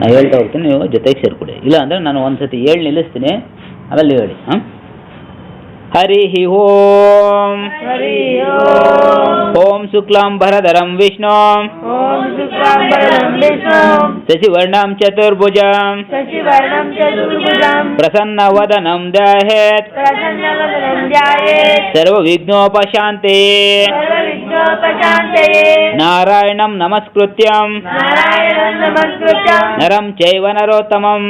ನಾ ಹೇಳ್ತಾ ಹೋಗ್ತೀನಿ ನೀವು ಜೊತೆಗೆ ಸೇರ್ಕೊಡಿ ಇಲ್ಲ ಅಂದರೆ ನಾನು ಒಂದು ಸತಿ ಹೇಳಿ ನಿಲ್ಲಿಸ್ತೀನಿ ಆಮೇಲೆ ನೀವು ಹೇಳಿ ಹಾಂ ಹರಿ ಓಂ ಹರಿ ಓಂ ಓಂ ಶುಕ್ಲಾಂ ಭರಧರಂ ವಿಷ್ಣು ಓಂ ಶುಕ್ಲಾಂಬರಂ ವಿಷ್ಣು నారాయణం నమస్కృత్యం నరం చైవ నరోత్తమం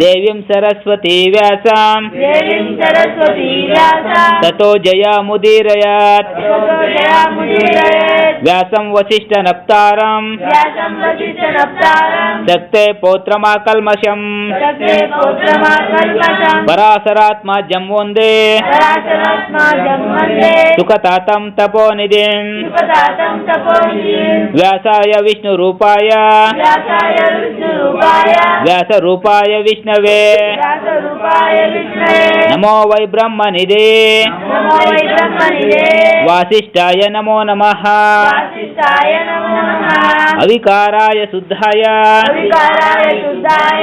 దేవీం సరస్వతీ వ్యాసం తతో జయాముదీరయాత్ వ్యాసం వశిష్ట నప్తారం శక్తే పౌత్రమాకల్మషం పరాశరాత్మా జం వందే సుఖ తాతం తపోనిధిం. వ్యాసాయ విష్ణురూపాయ. వ్యాసరూపాయ విష్ణవే. నమో వై బ్రహ్మనిధే. వాసిష్ఠాయ నమో నమ. అవికారాయ శుద్ధాయ.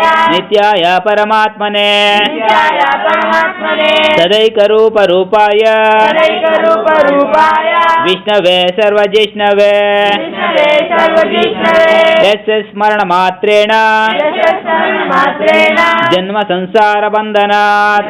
నిత్యాయ పరమాత్మనే. సదైకరూప రూపాయ रूपाय विष्णवे सर्वजिष्णवे यस्य स्मरणमात्रेण जन्म संसारबन्धनात्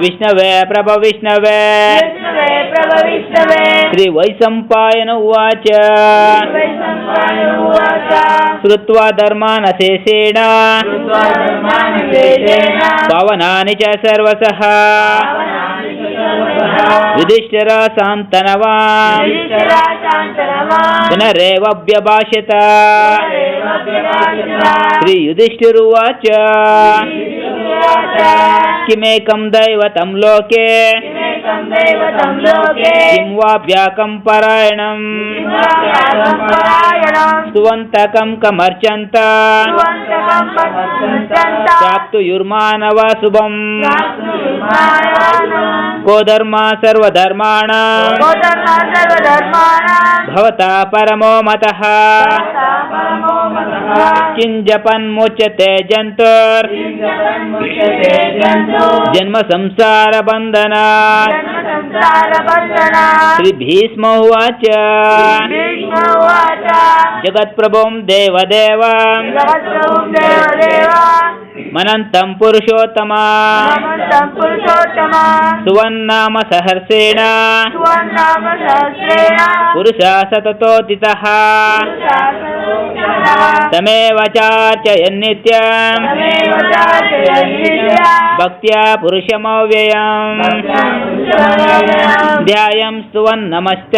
विष्णवे प्रभ विष्णवे श्रीवैसम्पायन उवाच श्रुत्वा धर्मानशेषेण पवनानि च सर्वसः युधिष्ठिरा सान्तनवान् पुनरेवभ्यभाषत श्रीयुधिष्ठिरुवाच किमेकं दैवतं लोके किं वाभ्याकं परायणं स्तुवन्तकं कमर्चन्त चाप्तुयुर्मानवा शुभम् को धर्म सर्वधर्माण भवता परमो मतः किञ्जपन्मुच्यते जन्तुर् जन्म संसार बन्धनात् श्रीभीष्म उवाच जगत्प्रभुं देवदेव मनन्तं पुरुषोत्तमा సువర్ణామ సహర్షేణ పురుషా సతతోదిత తమేవ చార్చయన్నిత్యం భక్త్యా పురుషమవ్యయం. ధ్యాయం సువర్ణమశ్చ.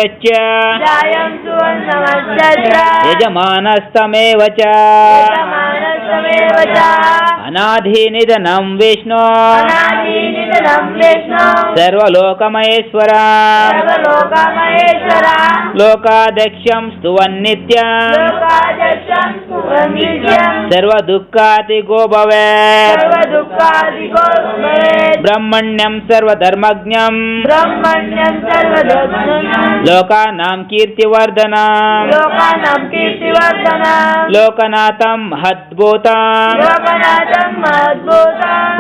యజమానస్తమేవ చ. అనాధినిధనం విష్ణు. सर्वलोकमहेश्वर। लोकाध्यक्षं स्तुवन्नित्यम् सर्वदुःखादिगो भवेत्। ब्रह्मण्यं सर्वधर्मज्ञम् लोकानां कीर्तिवर्धनम्। लोकनाथं महद्भूतम्।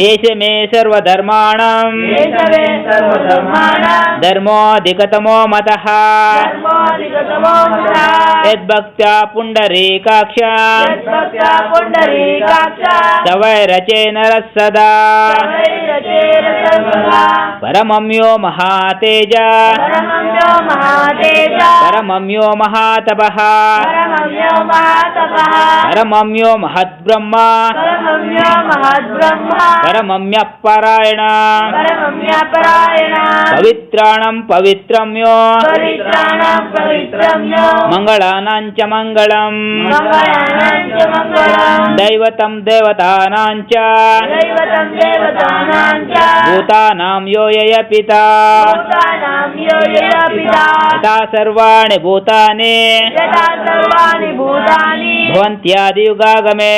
देश मे सर्वधर्माणां धर्मोऽधिकतमो मतः यद्भक्त्या पुण्डरीकाक्षा स वै रचे नरः सदा परमम्यो महातेज परमम्यो महातपः परमम्यो महद्ब्रह्मा పరమమ్య మహద్బ్రహ్మ. పరమమ్య పరాయణ పరమమ్య పరాయణ పవిత్రాణం పవిత్రమ్యో. పవిత్రాణం పవిత్రమ్యో. మంగళానాం చ మంగళం. మంగళానాం చ మంగళం. దైవతం దేవతానాం చ భూతానాం యో యయ సర్వాణి భూతాని. భవంత్యాది యుగాగమే.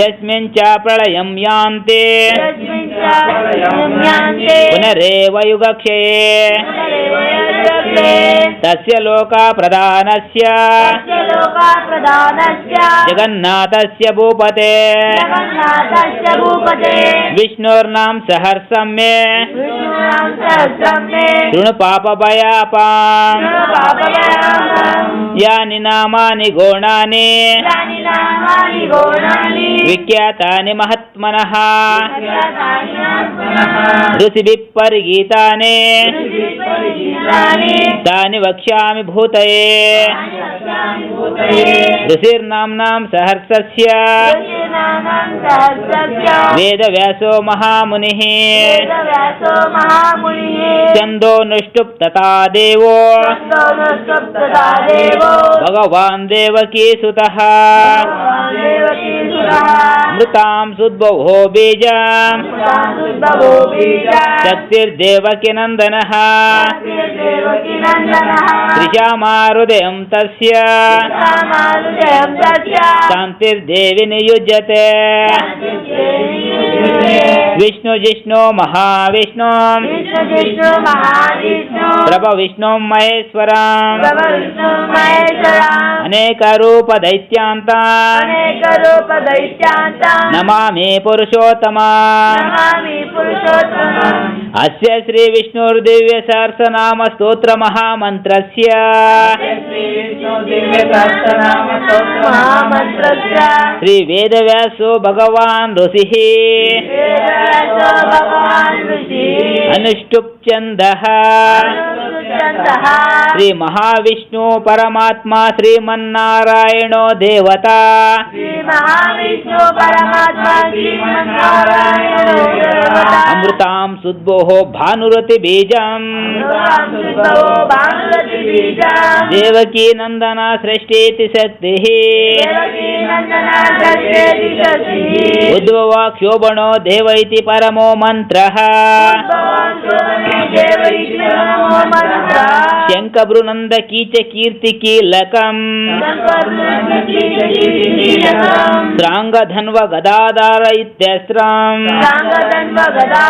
यस्मिन् च प्रलयं यान्ति यस्मिन् च संयान्ते पुनरेव युगक्षये पुनरेव यज्ञे तस्य लोकाप्रधानस्य तस्य लोकाप्रधानस्य जगन्नाथस्य भूपते जगन्नाथस्य भूपते विष्णोर्नां सहर्षं मे विष्णूनां सहस्रं मे शृणु पापभयापाम् पापयामम् यानि नामानि गौणानि यानि नामानि गौणानि विख्यातानि महात्मनः अज्ञातानि नात्मनः ऋषिभिः परिगीतानि परिगीतानि तानि वक्ष्यामि भूतये। ऋषिर्नाम्नां सहर्षस्य। वेदव्यासो महामुनिः। चन्दो नुष्टुप् तथा देवो। भगवान् देवकीसुतः। मृतां सुद्बहो बीजां। शक्तिर्देवकीनन्दनः। देवकीनन्दनः त्रिशामाहृदयं तस्य रामानुजयं तस्य शान्तिर्देवि नियुज्यते विष्णुजिष्णु महाविष्णु विष्णु महाविष्णु प्रभविष्णुं महेश्वरम् विष्णु महेश्वरम् अनेकरूपदैत्यान्तान् अनेकरूपदैत्यान्ता नमामि पुरुषोत्तमा नमामि पुरुषोत्तमम् अस्य श्रीविष्णुर्दिव्यसहस्रनाम स्तोत्रमहामन्त्रस्य महामन्त्रस्य श्रीवेदव्यासो भगवान् ऋषिः वेदव्यासो भगवान् ऋषिः अनुष्टुप्छन्दः महाविष्णु श्रीमहाविष्णु परमात्मा श्रीमन्नारायणो देवता। श्रीमहाविष्णु परमात्मा श्रीमन्नारायणो देवता अमृतां सुद्भोः भानुरतिबीजम् सुभो भानुरतिबीजम् देवकी नन्दना सृष्टीति शक्तिः देवकीनन्दना सत्येति शक्तिः उद्भवा क्षोभणो देव इति परमो मन्त्रः भगवान् शोभने देव इति नमो मन्त्रः शङ्खभृनन्द कीच कीर्तिकीलकम् शङ्करम् श्राङ्गधन्व गदाधार इत्यस्त्रम् साङ्गधन्व गदाधार इत्यस्त्रम्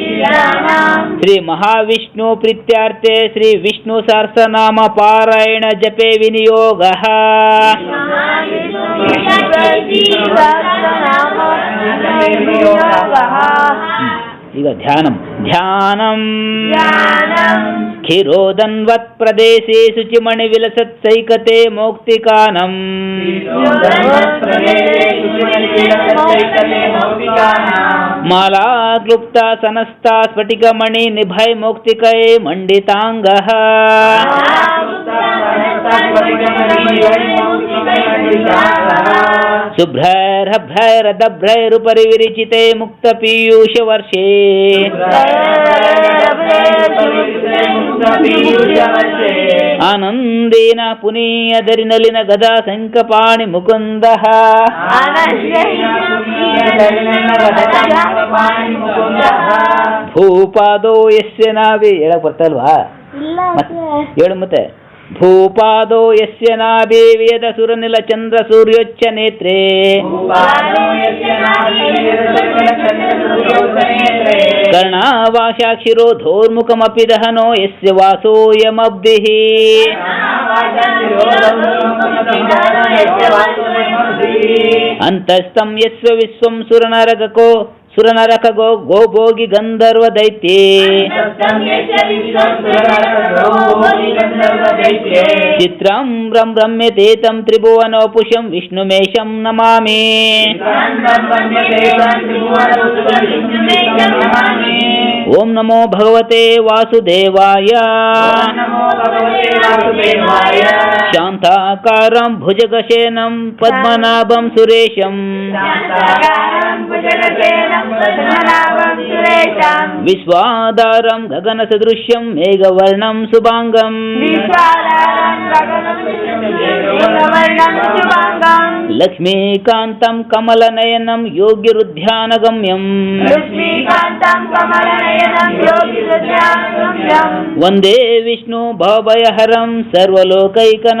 श्री महाविष्णु प्रीत्यार्थे श्री विष्णु सहस्रनाम पारायण जपे विनियोगः। ಈಗ ಧ್ಯಾನಂ ಧ್ಯಾನಂ ಖಿರೋದನ್ವತ್ ಪ್ರದೇಶೇ ಶುಚಿಮಣಿ ವಿಲಸತ್ ಸೈಕತೆ ಮೌಕ್ತಿಕಾನಂ ಮಾಲಾ ಕ್ಲುಪ್ತ ಸನಸ್ತ ಸ್ಫಟಿಕಮಣಿ ನಿಭಯ ಮೌಕ್ತಿಕೈ ಮಂಡಿತಾಂಗಃ शुभ्रैर्हभ्रैरदभ्रैरुपरि विरिचिते मुक्तपीयूषवर्षे आनन्देन पुनीयदरिनलिन गदा शङ्खपाणि मुकुन्दः ಭೂಪಾದೋ ಯಸ್ಯ ನಾಭಿ ಹೇಳಕ್ ಬರ್ತಲ್ವಾ ಮತ್- ಹೇಳು ಮತ್ತೆ భూపాదో యస్య నాభే వేద సురనిల చంద్ర సూర్యోచ్చ నేత్రే. కర్ణావాశాక్షిరో ధోర్ముఖమపి దహనో యస్య వాసోయమబ్దిః. అంతస్తం యస్వ విశ్వం సురనరగకో ಸುರನರಕ ಗೋ ಗೋಭೋಗಿ ಗಂಧರ್ವ ದೈತ್ಯೇ ಚಿತ್ರಂ ರಂ ರಮ್ಯತೆ ತಂ ತ್ರಿಭುವನೋಪುಷಂ ವಿಷ್ಣುಮೇಷಂ ನಮಾಮಿ ಓಂ ನಮೋ ಭಗವತೆ ವಾಸುದೇವಾಯ शान्ताकारं भुजगशेनं पद्मनाभं सुरेशं विश्वाधारं गगनसदृश्यं मेघवर्णं सुभाङ्गम् लक्ष्मीकान्तं कमलनयनं योगिरुध्यानगम्यम् वन्दे विष्णु भवभयहरं सर्वलोकैकन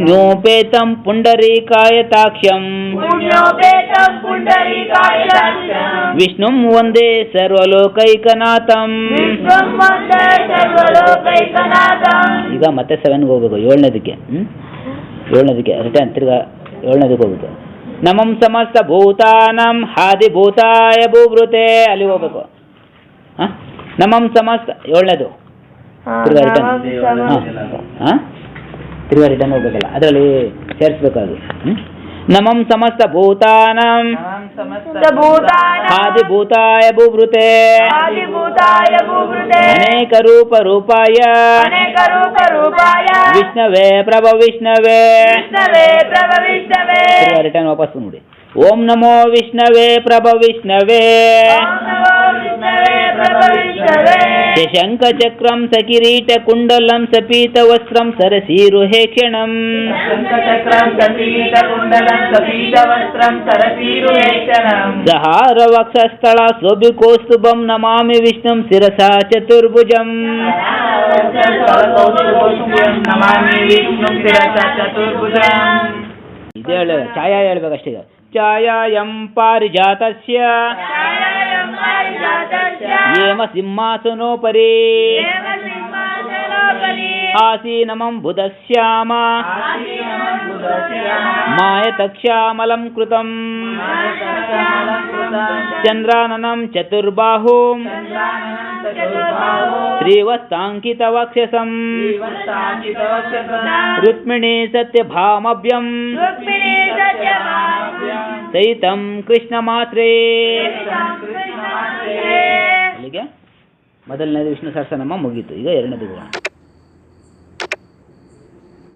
ಪುಣ್ಯೋಪೇತಂ ಪುಂಡರೀಕಾಯ ತಾಕ್ಷ್ಯಂ ವಿಷ್ಣು ವಂದೇ ಸರ್ವಲೋಕೈಕನಾಥಂ ಈಗ ಮತ್ತೆ ಸೆವೆನ್ಗೆ ಹೋಗ್ಬೇಕು ಏಳನೇದಕ್ಕೆ ಹ್ಮ್? ಏಳನೇದಕ್ಕೆ ರಿಟರ್ನ್ ತಿರ್ಗಾ ಏಳನೇದಕ್ಕೆ ಹೋಗ್ಬೇಕು. ನಮಂ ಸಮಸ್ತ ಭೂತಾನಂ ಹಾದಿಭೂತಾಯ ಭೂಭೃತೆ ಅಲ್ಲಿ ಹೋಗ್ಬೇಕು. ಹ? ನಮಂ ಸಮಸ್ತ ಏಳನೇದು. ತಿರ್ಗಾ ರಿಟರ್ನ್ ತಿರುಗ ರಿಟರ್ನ್ ಹೋಗ್ಬೇಕಲ್ಲ ಅದರಲ್ಲಿ ಸೇರಿಸ್ಬೇಕು ಅದು ನಮಂ ಸಮಸ್ತ ಭೂತಾನಂ ಭೂಭೃತೆ ಅನೇಕ ರೂಪ ರೂಪಾಯ ವಿಷ್ಣವೇ ಪ್ರಭ ವಿಷ್ಣವೇ ರಿಟರ್ನ್ ವಾಪಸ್ ನೋಡಿ ಓಂ ನಮೋ ವಿಷ್ಣವೇ ಪ್ರಭ ವಿಷ್ಣವೇ शशङ्खचक्रं सकिरीटकुण्डलं सपीतवस्त्रं सरसीरुहेक्षणम् सहारवक्षस्थला स्वभिकोस्तुभं नमामि विष्णुं शिरसा चतुर्भुजम् ಛಾಯಾ ಹೇಳ್ಬೇಕಷ್ಟೇ ಛಾಯಾಂ ಪಾರಿಜಾತಸ್ಯ येम सिंहासनोपरि। आसीनमम्बुदस्याम मायतक्षामलं कृतम्। चन्द्राननं श्रीवस्तांकित वक्षसम रुक्मिणी सत्य सत्यभामभ्यम् सहितं कृष्णमात्रे। ಅಲ್ಲಿಗೆ ಮೊದಲನೇದು ವಿಷ್ಣು ಸಹಸ್ರನಾಮ ಮುಗೀತು. ಈಗ ಎರಡನೇದು ಹೋಗೋಣ